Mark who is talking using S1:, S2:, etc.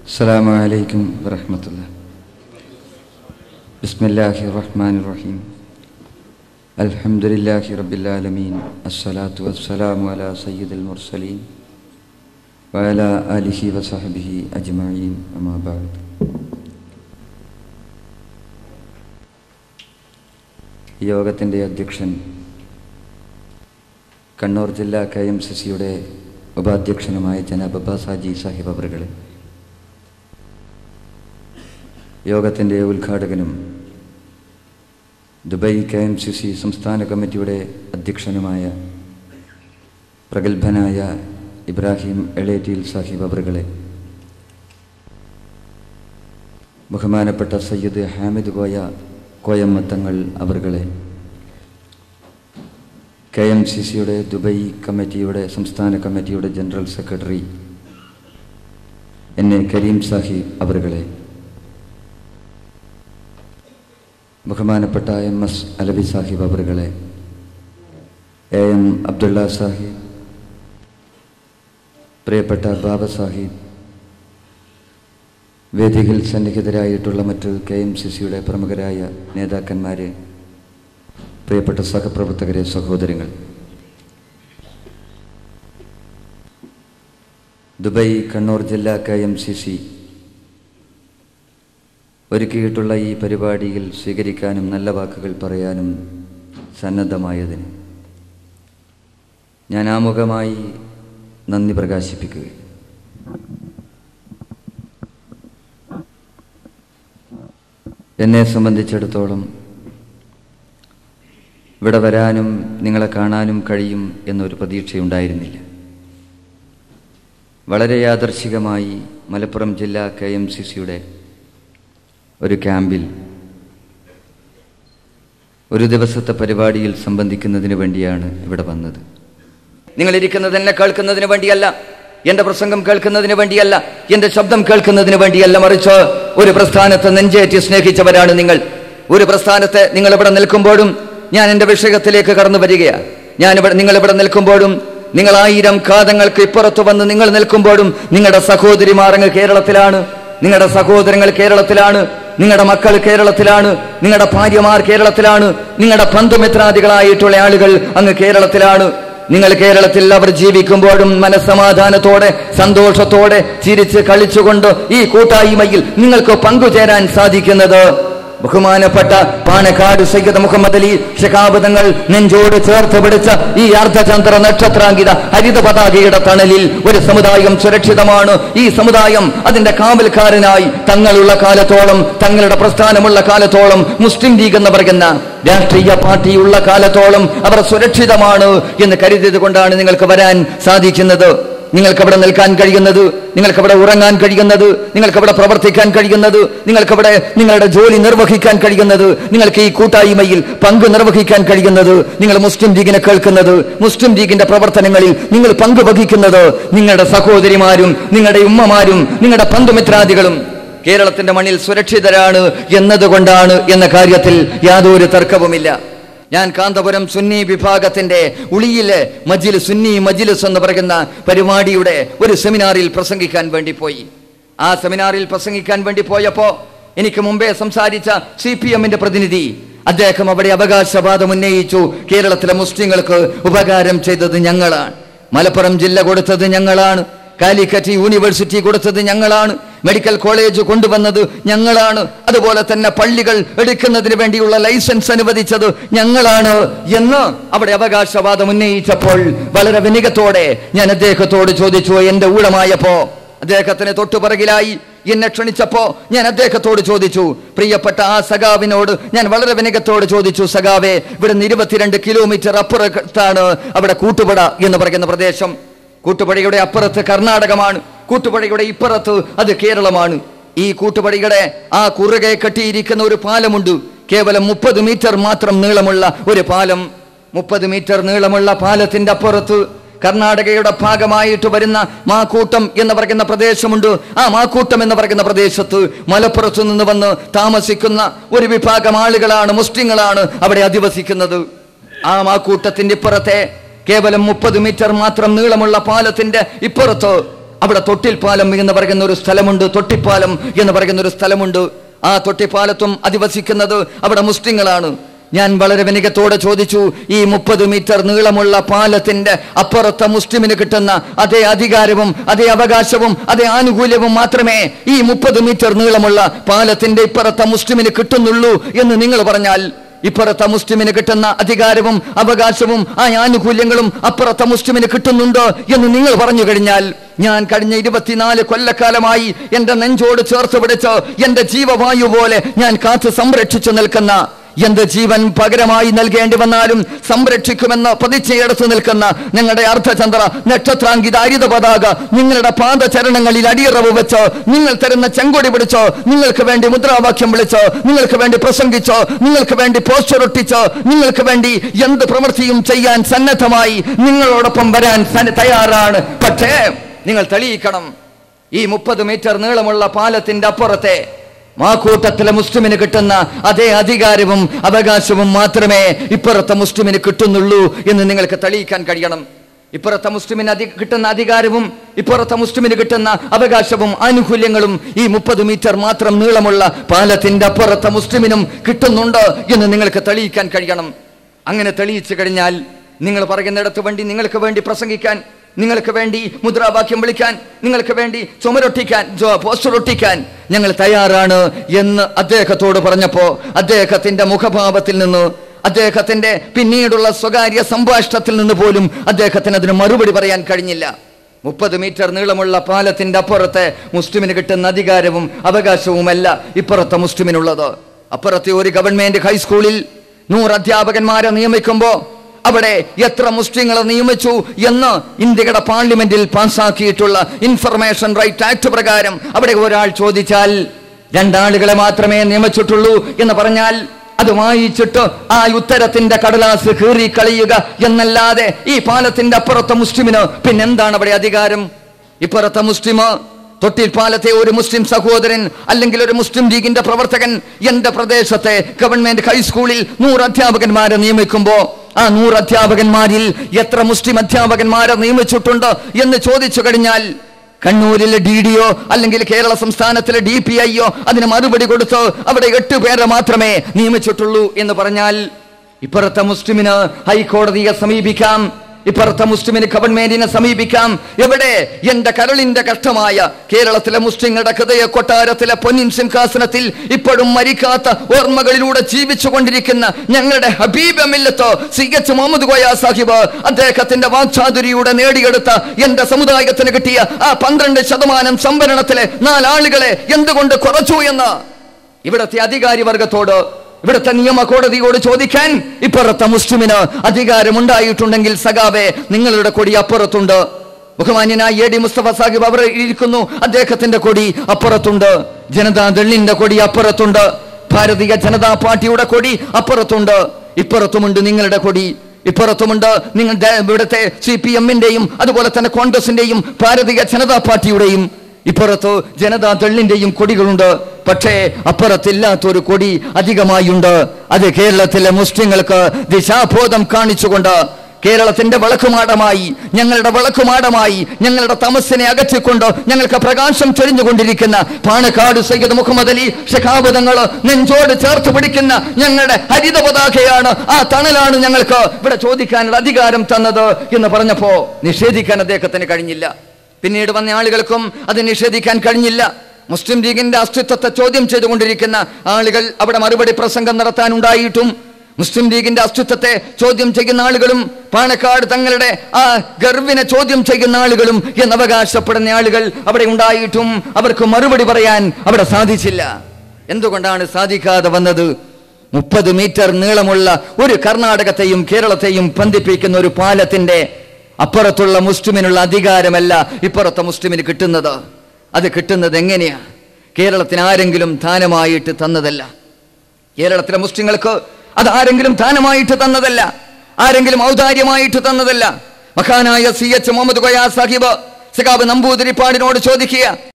S1: السلام عليكم ورحمة الله بسم الله الرحمن الرحيم الحمد لله رب العالمين الصلاة والسلام على سيد المرسلين وعلى آله وصحبه أجمعين أما بعد യോഗത്തിൻ്റെ അധ്യക്ഷൻ കണ്ണൂർ ജില്ലാ കെ എം സി സിയുടെ ഉപാധ്യക്ഷനുമായ ജനാബ് അബ്ബാസാജി സാഹിബ് അവറുകളെ യോഗത്തിന്റെ ഉദ്ഘാടകനും Dubai K M C C സംസ്ഥാന കമ്മിറ്റിയുടെ അധ്യക്ഷനുമായ പ്രഗത്ഭനായ ഇബ്രാഹിം എളേറ്റിൽ സാഹിബ് അവറുകളെ ബഹുമാനപ്പെട്ട സയ്യിദ് ഹാമിദ് കോയ കോയമ്മത്തങ്ങൾ അവറുകളെ കെ എം സി സിയുടെ ദുബൈ കമ്മിറ്റിയുടെ സംസ്ഥാന കമ്മിറ്റിയുടെ general secretary N A Kareem Sahib അവറുകളെ ബഹുമാനപ്പെട്ട എം എസ് അലബി സാഹിബ് അവറുകളെ എ എം അബ്ദുള്ള സാഹിബ് പ്രിയപ്പെട്ട ബാബ സാഹിബ് വേദിയിൽ സന്നിഹിതരായിട്ടുള്ള മറ്റ് കെ എം സി സിയുടെ പ്രമുഖരായ നേതാക്കന്മാരെ പ്രിയപ്പെട്ട സഹപ്രവർത്തകരെ സഹോദരങ്ങൾ. ദുബൈ കണ്ണൂർ ജില്ലാ കെ എം സി സി ഒരുക്കിയിട്ടുള്ള ഈ പരിപാടിയിൽ സ്വീകരിക്കാനും നല്ല വാക്കുകൾ പറയാനും സന്നദ്ധമായതിന് ഞാൻ ആമുഖമായി നന്ദി പ്രകാശിപ്പിക്കുക എന്നെ സംബന്ധിച്ചിടത്തോളം ഇവിടെ വരാനും നിങ്ങളെ കാണാനും കഴിയും എന്നൊരു പ്രതീക്ഷയുണ്ടായിരുന്നില്ല. വളരെ യാദർശികമായി മലപ്പുറം ജില്ലാ കെ എം സി സിയുടെ ഒരു ക്യാമ്പിൽ ഒരു ദിവസത്തെ പരിപാടിയിൽ സംബന്ധിക്കുന്നതിന് വേണ്ടിയാണ് ഇവിടെ വന്നത്. നിങ്ങൾ ഇരിക്കുന്നത് എന്നെ കേൾക്കുന്നതിന് വേണ്ടിയല്ല എന്റെ പ്രസംഗം കേൾക്കുന്നതിന് വേണ്ടിയല്ല എന്റെ ശബ്ദം കേൾക്കുന്നതിന് വേണ്ടിയല്ല മറിച്ച് ഒരു പ്രസ്ഥാനത്തെ നെഞ്ചേറ്റി സ്നേഹിച്ചവരാണ് നിങ്ങൾ. ഒരു പ്രസ്ഥാനത്തെ നിങ്ങൾ ഇവിടെ നിൽക്കുമ്പോഴും ഞാൻ എന്റെ വിഷയത്തിലേക്ക് കടന്നു വരികയാണ് ഞാൻ ഇവിടെ നിങ്ങൾ ഇവിടെ നിൽക്കുമ്പോഴും നിങ്ങൾ ആയിരം കാതങ്ങൾക്ക് ഇപ്പുറത്ത് വന്ന് നിങ്ങൾ നിൽക്കുമ്പോഴും നിങ്ങളുടെ സഹോദരിമാർ അങ്ങ് കേരളത്തിലാണ്. നിങ്ങളുടെ സഹോദരങ്ങൾ കേരളത്തിലാണ്. നിങ്ങളുടെ മക്കൾ കേരളത്തിലാണ് നിങ്ങളുടെ ഭാര്യമാർ കേരളത്തിലാണ് നിങ്ങളുടെ ബന്ധുമിത്രാദികളായിട്ടുള്ള ആളുകൾ അങ്ങ് കേരളത്തിലാണ്. നിങ്ങൾ കേരളത്തിൽ അവർ ജീവിക്കുമ്പോഴും മനസ്സമാധാനത്തോടെ സന്തോഷത്തോടെ ചിരിച്ച് കളിച്ചുകൊണ്ട് ഈ കൂട്ടായ്മയിൽ നിങ്ങൾക്ക് പങ്കുചേരാൻ സാധിക്കുന്നത് ബഹുമാനപ്പെട്ട പാണക്കാട് സയ്യിദ് മുഹമ്മദ് അലി ഷഹാബദങ്ങൾ നെഞ്ചോട് ചേർത്ത് പിടിച്ച ഈ അർദ്ധചന്ദ്ര നക്ഷത്രാങ്കിത ഹരിത പതാകയുടെ തണലിൽ ഒരു സമുദായം സുരക്ഷിതമാണ്. ഈ സമുദായം അതിന്റെ കാവൽക്കാരനായി തങ്ങളുള്ള കാലത്തോളം തങ്ങളുടെ പ്രസ്ഥാനമുള്ള കാലത്തോളം മുസ്ലിം ലീഗ് എന്ന് പറയുന്ന രാഷ്ട്രീയ പാർട്ടിയുള്ള കാലത്തോളം അവർ സുരക്ഷിതമാണ് എന്ന് കരുതിയത് കൊണ്ടാണ് നിങ്ങൾക്ക് വരാൻ സാധിക്കുന്നത്. നിങ്ങൾക്ക് അവിടെ നിൽക്കാൻ കഴിയുന്നത് നിങ്ങൾക്ക് അവിടെ ഉറങ്ങാൻ കഴിയുന്നത് നിങ്ങൾക്ക് അവിടെ പ്രവർത്തിക്കാൻ കഴിയുന്നത് നിങ്ങൾക്ക് അവിടെ നിങ്ങളുടെ ജോലി നിർവഹിക്കാൻ കഴിയുന്നത് നിങ്ങൾക്ക് ഈ കൂട്ടായ്മയിൽ പങ്ക് നിർവഹിക്കാൻ കഴിയുന്നത് നിങ്ങൾ മുസ്ലിം ലീഗിനെ കേൾക്കുന്നത് മുസ്ലിം ലീഗിന്റെ പ്രവർത്തനങ്ങളിൽ നിങ്ങൾ പങ്ക് വഹിക്കുന്നത് നിങ്ങളുടെ സഹോദരിമാരും നിങ്ങളുടെ ഉമ്മമാരും നിങ്ങളുടെ ബന്ധുമിത്രാദികളും കേരളത്തിന്റെ മണ്ണിൽ സുരക്ഷിതരാണ് എന്നതുകൊണ്ടാണ് എന്ന കാര്യത്തിൽ യാതൊരു തർക്കവുമില്ല. ഞാൻ കാന്തപുരം സുന്നി വിഭാഗത്തിന്റെ ഉളിയിലെ മജിൽ സുന്നി മജിലിസ് എന്ന് പറയുന്ന പരിപാടിയുടെ ഒരു സെമിനാറിൽ പ്രസംഗിക്കാൻ വേണ്ടി പോയി. ആ സെമിനാറിൽ പ്രസംഗിക്കാൻ വേണ്ടി പോയപ്പോ എനിക്ക് മുമ്പേ സംസാരിച്ച സി പി എമ്മിന്റെ പ്രതിനിധി അദ്ദേഹം അവിടെ അവകാശവാദം ഉന്നയിച്ചു. കേരളത്തിലെ മുസ്ലിങ്ങൾക്ക് ഉപകാരം ചെയ്തത് ഞങ്ങളാണ്. മലപ്പുറം ജില്ല കൊടുത്തത് ഞങ്ങളാണ്. കാലിക്കറ്റ് യൂണിവേഴ്സിറ്റി കൊടുത്തത് ഞങ്ങളാണ്. മെഡിക്കൽ കോളേജ് കൊണ്ടുവന്നത് ഞങ്ങളാണ്. അതുപോലെ തന്നെ പള്ളികൾ എടുക്കുന്നതിന് വേണ്ടിയുള്ള ലൈസൻസ് അനുവദിച്ചത് ഞങ്ങളാണ് എന്ന് അവിടെ അവകാശവാദം ഉന്നയിച്ചപ്പോൾ വളരെ വിനികത്തോടെ ഞാൻ അദ്ദേഹത്തോട് ചോദിച്ചു എന്റെ ഊഴമായപ്പോ? അദ്ദേഹത്തിന് തൊട്ടുപിറകിലായി എന്നെ ക്ഷണിച്ചപ്പോ ഞാൻ അദ്ദേഹത്തോട് ചോദിച്ചു പ്രിയപ്പെട്ട ആ സഖാവിനോട് ഞാൻ വളരെ വിനയത്തോട് ചോദിച്ചു സഖാവെ ഇവിടെ ഇരുപത്തിരണ്ട് കിലോമീറ്റർ അപ്പുറത്താണ് അവിടെ കൂട്ടുപട എന്ന് പറയുന്ന പ്രദേശം. കൂട്ടുപടിയുടെ അപ്പുറത്ത് കർണാടകമാണ്. കൂട്ടുപടിയുടെ ഇപ്പുറത്ത് അത് കേരളമാണ്. ഈ കൂട്ടുപടിയുടെ ആ കുറുകെ കെട്ടിയിരിക്കുന്ന ഒരു പാലമുണ്ട്. കേവലം മുപ്പത് മീറ്റർ മാത്രം നീളമുള്ള ഒരു പാലം. മുപ്പത് മീറ്റർ നീളമുള്ള പാലത്തിന്റെ അപ്പുറത്ത് കർണാടകയുടെ ഭാഗമായിട്ട് വരുന്ന മാക്കൂട്ടം എന്ന് പറയുന്ന പ്രദേശമുണ്ട്. ആ മാക്കൂട്ടം എന്ന് പറയുന്ന പ്രദേശത്ത് മലപ്പുറത്ത് നിന്ന് വന്ന് താമസിക്കുന്ന ഒരു വിഭാഗം ആളുകളാണ് മുസ്ലിങ്ങളാണ് അവിടെ അധിവസിക്കുന്നത്. ആ മാക്കൂട്ടത്തിന്റെ ഇപ്പുറത്തെ കേവലം മുപ്പത് മീറ്റർ മാത്രം നീളമുള്ള പാലത്തിന്റെ ഇപ്പുറത്ത് അവിടെ തൊട്ടിൽപ്പാലം എന്ന് പറയുന്ന ഒരു സ്ഥലമുണ്ട് തൊട്ടിപ്പാലം എന്ന് പറയുന്ന ഒരു സ്ഥലമുണ്ട്. ആ തൊട്ടിപ്പാലത്തും അധിവസിക്കുന്നത് അവിടെ മുസ്ലിങ്ങളാണ്. ഞാൻ വളരെ വിനികത്തോടെ ചോദിച്ചു ഈ മുപ്പത് മീറ്റർ നീളമുള്ള പാലത്തിന്റെ അപ്പുറത്തെ മുസ്ലിമിന് കിട്ടുന്ന അതേ അധികാരവും അതേ അവകാശവും അതേ ആനുകൂല്യവും മാത്രമേ ഈ മുപ്പത് മീറ്റർ നീളമുള്ള പാലത്തിന്റെ ഇപ്പുറത്തെ മുസ്ലിമിന് കിട്ടുന്നുള്ളൂ എന്ന് നിങ്ങൾ പറഞ്ഞാൽ ഇപ്പുറത്തെ മുസ്ലിമിന് കിട്ടുന്ന അധികാരവും അവകാശവും ആ ആനുകൂല്യങ്ങളും അപ്പുറത്തെ മുസ്ലിമിന് കിട്ടുന്നുണ്ടോ എന്ന് നിങ്ങൾ പറഞ്ഞു കഴിഞ്ഞാൽ ഞാൻ കഴിഞ്ഞ ഇരുപത്തിനാല് കൊല്ലക്കാലമായി എന്റെ നെഞ്ചോട് ചേർത്ത് പിടിച്ച് എന്റെ ജീവവായു പോലെ ഞാൻ കാത്തു സംരക്ഷിച്ചു നിൽക്കുന്ന എന്ത് ജീവൻ പകരമായി നൽകേണ്ടി വന്നാലും സംരക്ഷിക്കുമെന്ന് പ്രതിജ്ഞയെടുത്ത് നിൽക്കുന്ന ഞങ്ങളുടെ അർദ്ധചന്ദ്ര നക്ഷത്രാങ്കിത ഹരിത പതാക നിങ്ങളുടെ പാദചരണങ്ങളിൽ അടിയറവ് വെച്ച് നിങ്ങൾ തരുന്ന ചെങ്കൊടി പിടിച്ചോ നിങ്ങൾക്ക് വേണ്ടി മുദ്രാവാക്യം വിളിച്ചോ നിങ്ങൾക്ക് വേണ്ടി പ്രസംഗിച്ചോ നിങ്ങൾക്ക് വേണ്ടി പോസ്റ്റർ ഒട്ടിച്ചോ നിങ്ങൾക്ക് വേണ്ടി എന്ത് പ്രവൃത്തിയും ചെയ്യാൻ സന്നദ്ധമായി നിങ്ങളോടൊപ്പം വരാൻ തയ്യാറാണ്. പക്ഷേ നിങ്ങൾ തെളിയിക്കണം. ഈ മുപ്പത് മീറ്റർ നീളമുള്ള പാലത്തിന്റെ അപ്പുറത്തെ മാക്കൂട്ടത്തിലെ മുസ്ലിമിന് കിട്ടുന്ന അതേ അധികാരവും അവകാശവും മാത്രമേ ഇപ്പുറത്തെ മുസ്ലിമിന് കിട്ടുന്നുള്ളൂ എന്ന് നിങ്ങൾക്ക് തെളിയിക്കാൻ കഴിയണം. ഇപ്പുറത്തെ മുസ്ലിമിന് അധി കിട്ടുന്ന അധികാരവും ഇപ്പുറത്തെ മുസ്ലിമിന് കിട്ടുന്ന അവകാശവും ആനുകൂല്യങ്ങളും ഈ മുപ്പത് മീറ്റർ മാത്രം നീളമുള്ള പാലത്തിന്റെ അപ്പുറത്തെ മുസ്ലിമിനും കിട്ടുന്നുണ്ട് എന്ന് നിങ്ങൾക്ക് തെളിയിക്കാൻ കഴിയണം. അങ്ങനെ തെളിയിച്ചു കഴിഞ്ഞാൽ നിങ്ങൾ പറയുന്നിടത്ത് വേണ്ടി നിങ്ങൾക്ക് വേണ്ടി പ്രസംഗിക്കാൻ നിങ്ങൾക്ക് വേണ്ടി മുദ്രാവാക്യം വിളിക്കാൻ നിങ്ങൾക്ക് വേണ്ടി ചുമരൊട്ടിക്കാൻ പോസ്റ്റർ ഒട്ടിക്കാൻ ഞങ്ങൾ തയ്യാറാണ് എന്ന് അദ്ദേഹത്തോട് പറഞ്ഞപ്പോ അദ്ദേഹത്തിന്റെ മുഖഭാവത്തിൽ നിന്ന് അദ്ദേഹത്തിന്റെ പിന്നീടുള്ള സ്വകാര്യ സംഭാഷണത്തിൽ നിന്ന് പോലും അദ്ദേഹത്തിന് അതിന് മറുപടി പറയാൻ കഴിഞ്ഞില്ല. മുപ്പത് മീറ്റർ നീളമുള്ള പാലത്തിന്റെ അപ്പുറത്തെ മുസ്ലിമിന് കിട്ടുന്ന അധികാരവും അവകാശവുമല്ല ഇപ്പുറത്തെ മുസ്ലിമിനുള്ളത്. അപ്പുറത്തെ ഒരു ഗവൺമെന്റ് ഹൈസ്കൂളിൽ നൂറ് അധ്യാപകന്മാരെ നിയമിക്കുമ്പോ അവിടെ എത്ര മുസ്ലിങ്ങളെ നിയമിച്ചു എന്ന് ഇന്ത്യയുടെ പാർലമെന്റിൽ പാസാക്കിയിട്ടുള്ള ഇൻഫർമേഷൻ റൈറ്റ് ആക്ട് പ്രകാരം അവിടെ ഒരാൾ ചോദിച്ചാൽ രണ്ടാളുകളെ മാത്രമേ നിയമിച്ചിട്ടുള്ളൂ എന്ന് പറഞ്ഞാൽ അത് വായിച്ചിട്ട് ആ ഉത്തരത്തിന്റെ കടലാസ് കീറി കളയുക എന്നല്ലാതെ ഈ പാലത്തിന്റെ അപ്പുറത്തെ മുസ്ലിമിന് പിന്നെന്താണ് അവിടെ അധികാരം? ഇപ്പുറത്തെ മുസ്ലിമ് തൊട്ടിൽ പാലത്തെ ഒരു മുസ്ലിം സഹോദരൻ അല്ലെങ്കിൽ ഒരു മുസ്ലിം ലീഗിന്റെ പ്രവർത്തകൻ എന്റെ പ്രദേശത്തെ ഗവൺമെന്റ് ഹൈസ്കൂളിൽ നൂറ് അധ്യാപകന്മാരെ നിയമിക്കുമ്പോ ആ നൂറ് അധ്യാപകന്മാരിൽ എത്ര മുസ്ലിം അധ്യാപകന്മാരെ നിയമിച്ചിട്ടുണ്ട് എന്ന് ചോദിച്ചു കഴിഞ്ഞാൽ കണ്ണൂരിലെ ഡി ഡി ഒ അല്ലെങ്കിൽ കേരള സംസ്ഥാനത്തിലെ ഡി പി ഐയോ അതിന് മറുപടി കൊടുത്ത് അവിടെ എട്ട് പേരെ മാത്രമേ നിയമിച്ചിട്ടുള്ളൂ എന്ന് പറഞ്ഞാൽ ഇപ്പുറത്തെ മുസ്ലിമിന് ഹൈക്കോടതിയെ സമീപിക്കാം. ഇപ്പുറത്തെ മുസ്ലിമിന് ഗവൺമെന്റിനെ സമീപിക്കാം. എവിടെ? എന്റെ കരളിന്റെ കഷ്ടമായ കേരളത്തിലെ മുസ്ലിങ്ങളുടെ ഹൃദയ കൊട്ടാരത്തിലെ പൊന്നിൻ സിംഹാസനത്തിൽ ഇപ്പോഴും മരിക്കാത്ത ഓർമ്മകളിലൂടെ ജീവിച്ചു കൊണ്ടിരിക്കുന്ന ഞങ്ങളുടെ ഹബീബ് മില്ലത്തോ സി എച്ച് മുഹമ്മദ് ഗോയാ സാഹിബ് അദ്ദേഹത്തിന്റെ വാക്ചാതുരിയുടെ നേടിയെടുത്ത എന്റെ സമുദായത്തിന് കിട്ടിയ ആ പന്ത്രണ്ട് ശതമാനം സംവരണത്തിലെ നാലാളുകളെ എന്തുകൊണ്ട് കുറച്ചു എന്ന് ഇവിടത്തെ അധികാരി വർഗത്തോട് ഇവിടുത്തെ നിയമ കോടതിയോട് ചോദിക്കാൻ ഇപ്പുറത്തെ മുസ്ലിമിന് അധികാരമുണ്ടായിട്ടുണ്ടെങ്കിൽ സഖാബെ നിങ്ങളുടെ കൊടി അപ്പുറത്തുണ്ട്. ബഹുമാന്യനായ എ ഡി മുസ്തഫ സാഹിബ് അവർ ഇരിക്കുന്നു. അദ്ദേഹത്തിന്റെ കൊടി അപ്പുറത്തുണ്ട്. ജനതാ ജനതാദളിന്റെ കൊടി അപ്പുറത്തുണ്ട്. ഭാരതീയ ജനതാ പാർട്ടിയുടെ കൊടി അപ്പുറത്തുണ്ട്. ഇപ്പുറത്തുമുണ്ട് നിങ്ങളുടെ കൊടി. ഇപ്പുറത്തുമുണ്ട് നിങ്ങളുടെ ഇവിടുത്തെ സി പി എമ്മിന്റെയും അതുപോലെ തന്നെ കോൺഗ്രസിന്റെയും ഭാരതീയ ജനതാ പാർട്ടിയുടെയും ഇപ്പുറത്ത് ജനതാ തെള്ളിന്റെയും കൊടികളുണ്ട്. പക്ഷേ അപ്പുറത്തില്ലാത്തൊരു കൊടി അധികമായുണ്ട്. അത് കേരളത്തിലെ മുസ്ലിങ്ങൾക്ക് ദിശാബോധം കാണിച്ചുകൊണ്ട് കേരളത്തിന്റെ വിളക്കുമാടമായി ഞങ്ങളുടെ വിളക്കുമാടമായി ഞങ്ങളുടെ തമസ്സിനെ അകറ്റിക്കൊണ്ട് ഞങ്ങൾക്ക് പ്രകാശം ചൊരിഞ്ഞുകൊണ്ടിരിക്കുന്ന പാണക്കാട് സയ്യദ് മുഹമ്മദ് അലി ഷെഖാബുദങ്ങൾ നെഞ്ചോട് ചേർത്ത് പിടിക്കുന്ന ഞങ്ങളുടെ ഹരിത പതാകയാണ് ആ തണലാണ് ഞങ്ങൾക്ക് ഇവിടെ ചോദിക്കാനുള്ള അധികാരം തന്നത് എന്ന് പറഞ്ഞപ്പോ നിഷേധിക്കാൻ അദ്ദേഹത്തിന് കഴിഞ്ഞില്ല. പിന്നീട് വന്ന ആളുകൾക്കും അത് നിഷേധിക്കാൻ കഴിഞ്ഞില്ല. മുസ്ലിം ലീഗിന്റെ അസ്തിത്വത്തെ ചോദ്യം ചെയ്തുകൊണ്ടിരിക്കുന്ന ആളുകൾ അവിടെ മറുപടി പ്രസംഗം നടത്താനുണ്ടായിട്ടും മുസ്ലിം ലീഗിന്റെ അസ്തിത്വത്തെ ചോദ്യം ചെയ്യുന്ന ആളുകളും പാണക്കാട് തങ്ങളുടെ ആ ഗർവിനെ ചോദ്യം ചെയ്യുന്ന ആളുകളും എന്ന് അവകാശപ്പെടുന്ന ആളുകൾ അവിടെ ഉണ്ടായിട്ടും അവർക്ക് മറുപടി പറയാൻ അവിടെ സാധിച്ചില്ല. എന്തുകൊണ്ടാണ് സാധിക്കാതെ വന്നത്? മുപ്പത് മീറ്റർ നീളമുള്ള ഒരു കർണാടകത്തെയും കേരളത്തെയും ബന്ധിപ്പിക്കുന്ന ഒരു പാലത്തിന്റെ അപ്പുറത്തുള്ള മുസ്ലിമിനുള്ള അധികാരമല്ല ഇപ്പുറത്തെ മുസ്ലിമിന് കിട്ടുന്നത്. അത് കിട്ടുന്നത് എങ്ങനെയാ? കേരളത്തിന് ആരെങ്കിലും ദാനമായിട്ട് തന്നതല്ല. കേരളത്തിലെ മുസ്ലിങ്ങൾക്ക് അത് ആരെങ്കിലും ദാനമായിട്ട് തന്നതല്ല. ആരെങ്കിലും ഔദാര്യമായിട്ട് തന്നതല്ല. മഹാനായ സി എച്ച് മുഹമ്മദ് കൊയാ സാഹിബ് സഖാബ് നമ്പൂതിരിപ്പാടിനോട് ചോദിക്കുക